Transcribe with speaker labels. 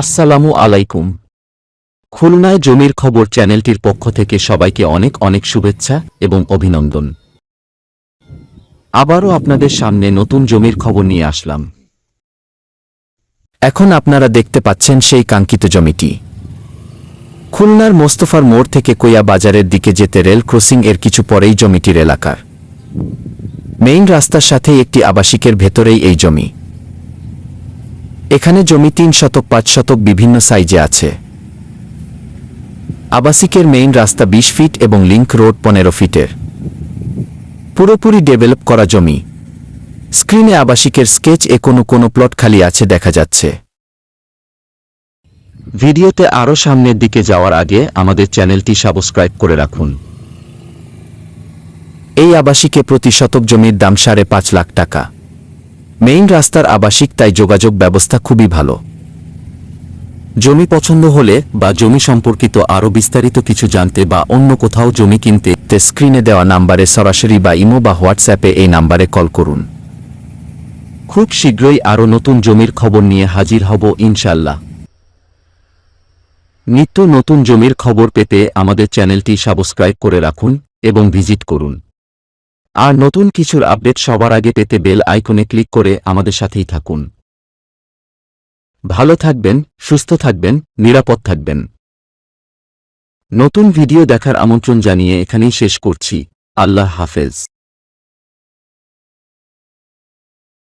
Speaker 1: আসসালামু আলাইকুম। খুলনায় জমির খবর চ্যানেলটির পক্ষ থেকে সবাইকে অনেক অনেক শুভেচ্ছা এবং অভিনন্দন। আবারও আপনাদের সামনে নতুন জমির খবর নিয়ে আসলাম। এখন আপনারা দেখতে পাচ্ছেন সেই কাঙ্ক্ষিত জমিটি। খুলনার মোস্তফার মোড় থেকে কোয়া বাজারের দিকে যেতে রেল ক্রসিং এর কিছু পরেই জমিটির এলাকার। মেইন রাস্তার সাথে একটি আবাসিকের ভেতরেই এই জমি। এখানে জমি তিন শতক, পাঁচ শতক বিভিন্ন সাইজে আছে। আবাসিকের মেইন রাস্তা বিশ ফিট এবং লিংক রোড পনেরো ফিটের। পুরোপুরি ডেভেলপ করা জমি। স্ক্রিনে আবাসিকের স্কেচ এ কোনো কোনো প্লট খালি আছে দেখা যাচ্ছে। ভিডিওতে আরও সামনের দিকে যাওয়ার আগে আমাদের চ্যানেলটি সাবস্ক্রাইব করে রাখুন। এই আবাসিকে প্রতি শতক জমির দাম সাড়ে পাঁচ লাখ টাকা। মেইন রাস্তার আবাসিক তাই যোগাযোগ ব্যবস্থা খুবই ভালো। জমি পছন্দ হলে বা জমি সম্পর্কিত আরও বিস্তারিত কিছু জানতে বা অন্য কোথাও জমি কিনতে, তে স্ক্রিনে দেওয়া নাম্বারে সরাসরি বা ইমো বা হোয়াটসঅ্যাপে এই নাম্বারে কল করুন। খুব শীঘ্রই আরও নতুন জমির খবর নিয়ে হাজির হব ইনশাল্লাহ নিত্য নতুন জমির খবর পেতে আমাদের চ্যানেলটি সাবস্ক্রাইব করে রাখুন এবং ভিজিট করুন। আর নতুন কিছুর আপডেট সবার আগে পেতে বেল আইকনে ক্লিক করে আমাদের সাথেই থাকুন। ভালো থাকবেন, সুস্থ থাকবেন, নিরাপদ থাকবেন। নতুন ভিডিও দেখার আমন্ত্রণ জানিয়ে এখানেই শেষ করছি। আল্লাহ হাফেজ।